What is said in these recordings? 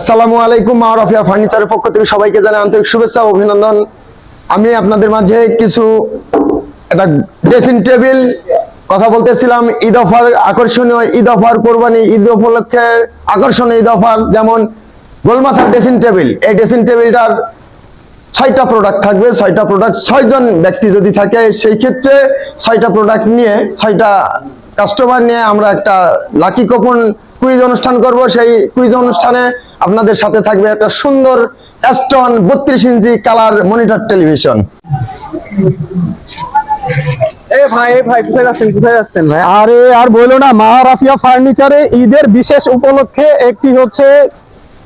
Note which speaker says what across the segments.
Speaker 1: আসসালামু আলাইকুম মাওরাফিয়া ফার্নিচারের পক্ষ থেকে সবাইকে জানাই আন্তরিক শুভেচ্ছা অভিনন্দন। আমি আপনাদের মাঝে কিছু একটা ড্রেসিং টেবিল কথা বলতেছিলাম, ঈদ অফার আকর্ষণীয়, ঈদ অফার কোরবানি, ঈদ উপলক্ষে আকর্ষণীয় ঈদ অফার, যেমন গোলমাথার ড্রেসিং টেবিল এই ড্রেসিং টেবিলটার ছয়টা প্রোডাক্ট থাকবে, ছয়টা প্রোডাক্ট ছয়জন ব্যক্তি যদি থাকে, সেই ক্ষেত্রে ছয়টা প্রোডাক্ট নিয়ে ছয়টা কাস্টমার নিয়ে আমরা একটা লাকি কুপন কুইজ অনুষ্ঠান করব। সেই কুইজ অনুষ্ঠানে আপনাদের সাথে থাকবে একটা সুন্দর অ্যাস্টন বত্রিশ ইঞ্চি কালার মনিটর টেলিভিশন
Speaker 2: এ ভাই এ ভাই কোথায় যাচ্ছেন কোথায় যাচ্ছেন ভাই?
Speaker 3: আরে আর বলো না মাহারাফিয়া ফার্নিচারে ঈদের বিশেষ উপলক্ষে একটি হচ্ছে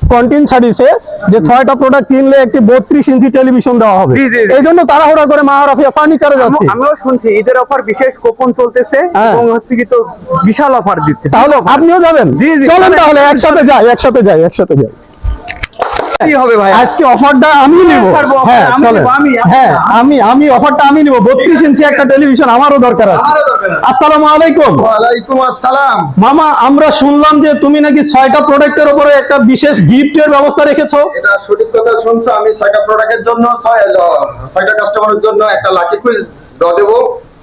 Speaker 3: কন্টিন ছাড়িছে যে ছয়টা প্রোডাক্ট কিনলে একটি বত্রিশ ইঞ্চি টেলিভিশন দেওয়া হবে। এই জন্য তাড়াহুড়া করে মাহারাফিয়া ফার্নিচারে যাচ্ছে
Speaker 2: আমিও- শুনছি ঈদের অফার বিশেষ কুপন চলতেছে
Speaker 3: হ্যাঁ।
Speaker 2: এবং হচ্ছে কি তো বিশাল অফার দিচ্ছে
Speaker 3: তাহলে আপনিও যাবেন
Speaker 2: জি, জি,
Speaker 3: চলেন
Speaker 2: চলেন।
Speaker 3: তাহলে একসাথে যাই একসাথে যাই একসাথে যাই
Speaker 2: কি হবে ভাই?
Speaker 3: আজকে অফারটা আমি নিব। হ্যাঁ
Speaker 2: আমি
Speaker 3: চলেন।
Speaker 2: নিবো, আমি, আমি।
Speaker 3: হ্যাঁ আমি আমি অফারটা আমি নিব। বত্রিশ ইঞ্চি একটা টেলিভিশন আমারও দরকার আছে।
Speaker 2: আমারও দরকার আছে।
Speaker 3: আলাইকুম।
Speaker 1: আসসালাম।
Speaker 3: মামা আমরা শুনলাম যে তুমি নাকি ছয়টা প্রোডাক্টের উপরে একটা বিশেষ গিফটের ব্যবস্থা রেখেছো।
Speaker 1: এটা সঠিক কথা শুনছো আমি ছয়টা প্রোডাক্টের জন্য ছয়- কাস্টমারের জন্য একটা লাকি কুইজ দেওয়া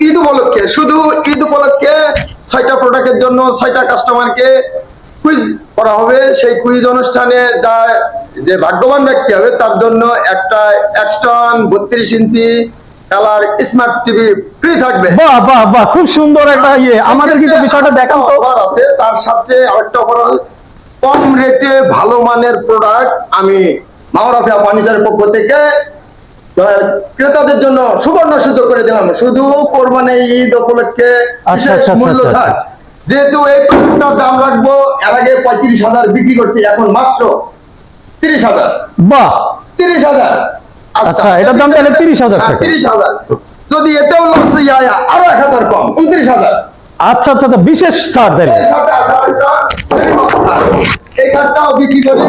Speaker 1: ঈদ উপলক্ষে শুধু ঈদ উপলক্ষে ছয়টা প্রোডাক্টের জন্য ছয়টা কাস্টমারকে কুইজ করা হবে। সেই কুইজ অনুষ্ঠানে যা যে ভাগ্যবান ব্যক্তি হবে তার জন্য একটা এক্সটন বত্রিশ inch colour smart TV free থাকবে।
Speaker 3: বাহ বাহ বাহ খুব সুন্দর একটা ইয়ে। আমাদের কিন্তু বিষয়টা দেখান তো।
Speaker 1: অফার আছে তার সাথে আরেকটা অফার। কম রেটে ভালো মানের প্রোডাক্ট আমি মাওরাফিয়া ফার্নিচারের পক্ষ থেকে ক্রেতাদের জন্য সুবর্ণ সুযোগ করে দিলাম। শুধু কোরবানি ঈদ উপলক্ষে
Speaker 3: আচ্ছা, আচ্ছা,
Speaker 1: মূল্য
Speaker 3: আচ্ছা,
Speaker 1: ছাড়। যেহেতু এই প্রোডাক্টটার দাম পঁয়ত্রিশ হাজার বিক্রি করছি এখন মাত্র তিরিশ হাজার।
Speaker 3: বাহ।
Speaker 1: তিরিশ হাজার।
Speaker 3: আচ্ছা, এটার দাম তাহলে 30,000 টাকা।
Speaker 1: তিরিশ হাজার। যদি এতেও লস আরও এক হাজার কম উনত্রিশ হাজার।
Speaker 3: আচ্ছা আচ্ছা আচ্ছা, বিশেষ ছাড় দেন।
Speaker 1: এই খাটটাও বিক্রি করি।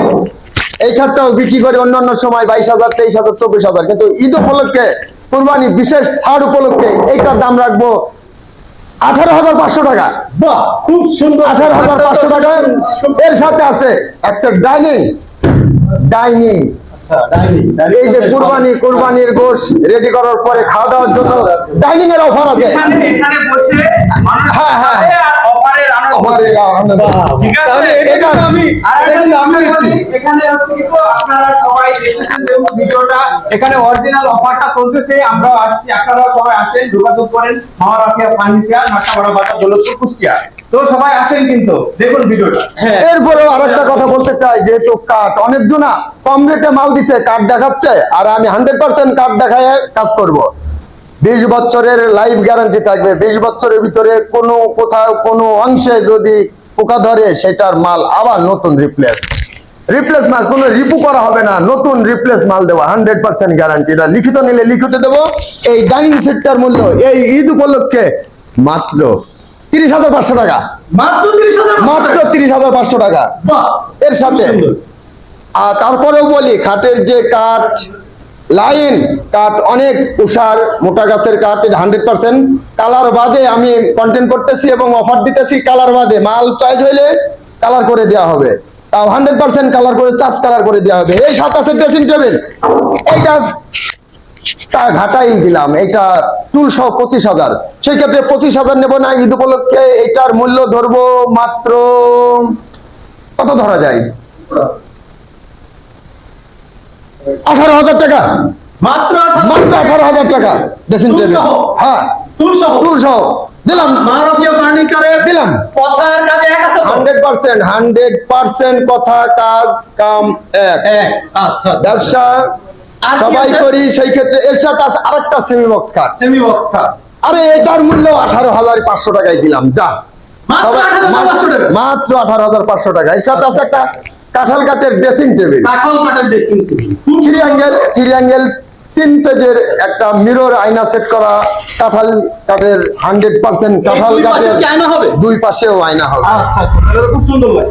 Speaker 1: এই খাটটাও বিক্রি করি অন্যান্য সময় বাইশ হাজার তেইশ হাজার চব্বিশ হাজার। কিন্তু ঈদ উপলক্ষে কোরবানি বিশেষ ছাড় উপলক্ষে এইটার দাম রাখব আঠারো হাজার পাঁচশো টাকা।
Speaker 3: বাহ খুব সুন্দর।
Speaker 1: আঠারো হাজার পাঁচশো টাকা। এর সাথে আছে একটা ডাইনিং। ডাইনিং।
Speaker 3: আচ্ছা
Speaker 1: এই যে কুরবানি কুরবানির গোশ রেডি করার পরে খাওয়া দাওয়ার জন্য ডাইনিং এর অফার আছে। হ্যাঁ, হ্যাঁ।
Speaker 2: ঠিক আছে।
Speaker 1: এটা আমি
Speaker 2: আর
Speaker 1: এটা কিন্তু
Speaker 2: এখানে আপনারা সবাই দেখুন ভিডিওটা। এখানে অরিজিনাল অফারটা চলতেছে। আমরাও আসছি আপনারা সবাই আসেন যোগাযোগ করেন। মহারাফিয়া ফার্নিচার মাথাপাড়া বাজার দৌলতপুর কুষ্টিয়া। তো সবাই আসেন কিন্তু দেখুন ভিডিওটা। হ্যাঁ।
Speaker 1: এরপরেও আরেকটা কথা বলতে চাই যেহেতু কাঠ অনেক জনা কম রেটে মাল দিচ্ছে কাঠ দেখাচ্ছে আর আমি হান্ড্রেড পার্সেন্ট কাঠ দেখায় কাজ করব। বিশ বছরের লাইফ গ্যারান্টি থাকবে। বিশ বছরের ভিতরে কোনো কোথাও কোনো অংশে যদি পোকা ধরে সেটার মাল আবার নতুন রিপ্লেস রিপ্লেস মাল কোনো রিপু করা হবে না। নতুন রিপ্লেস মাল দেবো। হান্ড্রেড পার্সেন্ট গ্যারান্টি এটা লিখিত নিলে লিখিত দেবো। এই ডাইনিং সেটটার মূল্য এই ঈদ উপলক্ষে মাত্র তিরিশ হাজার পাঁচশো টাকা।
Speaker 2: মাত্র 30000
Speaker 1: মাত্র তিরিশ হাজার পাঁচশো টাকা।
Speaker 2: বাহ
Speaker 1: এর সাথে আর তারপরেও বলি খাটের যে কাঠ লাইন কাঠ, অনেক উষার মোটা গাছের কাঠ, এটা হান্ড্রেড পার্সেন্ট কালার বাদে আমি কন্টেন্ট করতেছি এবং অফার দিতেছি কালার বাদে। মাল চয়েস হইলে কালার করে দেওয়া হবে। তাও হান্ড্রেড পার্সেন্ট কালার করে, চাষ কালার করে দেওয়া হবে। এই সাত আছে ড্রেসিং টেবিল এইটা তা ঘাটাই দিলাম। এটা টুল সহ পঁচিশ হাজার। সেই ক্ষেত্রে পঁচিশ হাজার নেব না, ঈদ উপলক্ষে এটার মূল্য ধরবো মাত্র কত ধরা যায়? আঠারো হাজার টাকা।
Speaker 2: মাত্র
Speaker 1: মাত্র আঠারো হাজার টাকা। ড্রেসিং টেবিল হ্যাঁ।
Speaker 2: টুল সহ।
Speaker 1: টুল সহ। দিলাম।
Speaker 2: ফার্নিচারের
Speaker 1: দিলাম।
Speaker 2: কথার কাজে এক আছে তো?
Speaker 1: হান্ড্রেড পার্সেন্ট হান্ড্রেড পার্সেন্ট কথা কাজ কাম এক।
Speaker 2: আচ্ছা।
Speaker 1: ব্যবসা সবাই করি সেই ক্ষেত্রে এর সাথে আছে আরেকটা সেমি বক্স কাজ।
Speaker 2: সেমি বক্স কার
Speaker 1: আরে এটার মূল্য আঠারো হাজার পাঁচশো টাকায় দিলাম। যা।
Speaker 2: মাত্র 18,500
Speaker 1: মাত্র আঠারো হাজার পাঁচশো টাকা। এর সাথে আছে একটা কাঁঠাল কাঠের ড্রেসিং টেবিল
Speaker 2: কাঠল কাঠের dressing table
Speaker 1: three angle three angle তিন পেজের একটা মিরর আয়না সেট করা কাঁঠাল কাঠের হান্ড্রেড পার্সেন্ট কাঁঠাল কাঠের? দুই পাশেও আয়না হবে।
Speaker 2: আচ্ছা আচ্ছা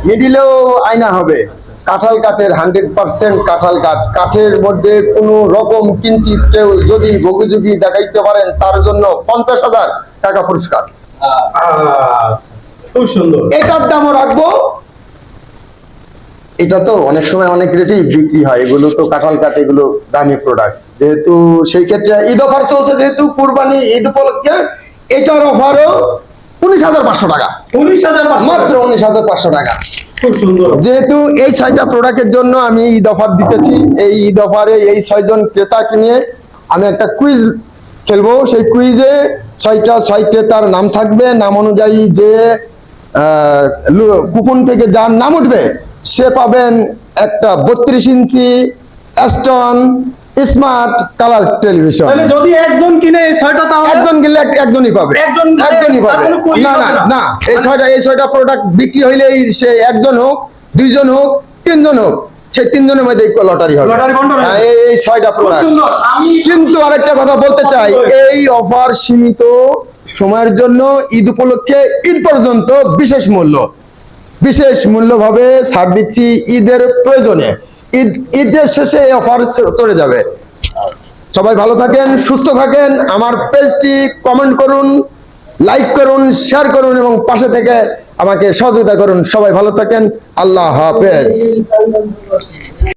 Speaker 1: মিডিলেও আয়না হবে। কাঁঠাল কাঠের হান্ড্রেড পার্সেন্ট কাঁঠাল কাঠ কাঠের মধ্যে কোনো রকম কিঞ্চিত কেউ যদি ভোগযোগী দেখাইতে পারেন তার জন্য পঞ্চাশ হাজার টাকা পুরস্কার।
Speaker 2: আচ্ছা খুব সুন্দর।
Speaker 1: এটার দামও রাখব। এটা তো অনেক সময় অনেক রেটেই বিক্রি হয়। এগুলো তো কাঁঠাল কাঠ এগুলো দামি প্রোডাক্ট যেহেতু সেই ক্ষেত্রে ঈদ অফার চলছে যেহেতু কুরবানি ঈদ উপলক্ষে এটার অফারও উনিশ হাজার পাঁচশো টাকা।
Speaker 2: উনিশ হাজার
Speaker 1: মাত্র উনিশ হাজার পাঁচশো টাকা।
Speaker 2: খুব সুন্দর।
Speaker 1: যেহেতু এই ছয়টা প্রোডাক্টের জন্য আমি ঈদ অফার দিতেছি এই ঈদ অফারে এই ছয়জন ক্রেতাকে নিয়ে আমি একটা কুইজ খেলব। সেই কুইজে ছয়টা ছয় ক্রেতার নাম থাকবে। নাম অনুযায়ী যে কুপন থেকে যার নাম উঠবে সে পাবেন একটা বত্রিশ inch Aston smart colour television
Speaker 2: যদি একজন কিনে ছয়টা তাহলে?
Speaker 1: একজন কিনলে একজনই পাবে। একজনই পাবে। না না
Speaker 2: না।
Speaker 1: এই ছয়টা এই ছয়টা প্রোডাক্ট বিক্রি হইলেই সে একজন হোক দুইজন হোক তিনজন হোক সেই তিনজনের মধ্যে লটারি হবে। হ্যাঁ, এই এই ছয়টা প্রোডাক্ট কিন্তু আরেকটা কথা বলতে চাই এই অফার সীমিত সময়ের জন্য ঈদ উপলক্ষে ঈদ পর্যন্ত বিশেষ মূল্য। বিশেষ মূল্যভাবে ছাড় দিচ্ছি ঈদের প্রয়োজনে। ঈদ, ঈদের শেষে এই অফার চলে যাবে। সবাই ভালো থাকেন, সুস্থ থাকেন, আমার পেজটি কমেন্ট করুন লাইক করুন শেয়ার করুন এবং পাশে থেকে আমাকে সহযোগিতা করুন। সবাই ভালো থাকেন, আল্লাহ হাফেজ।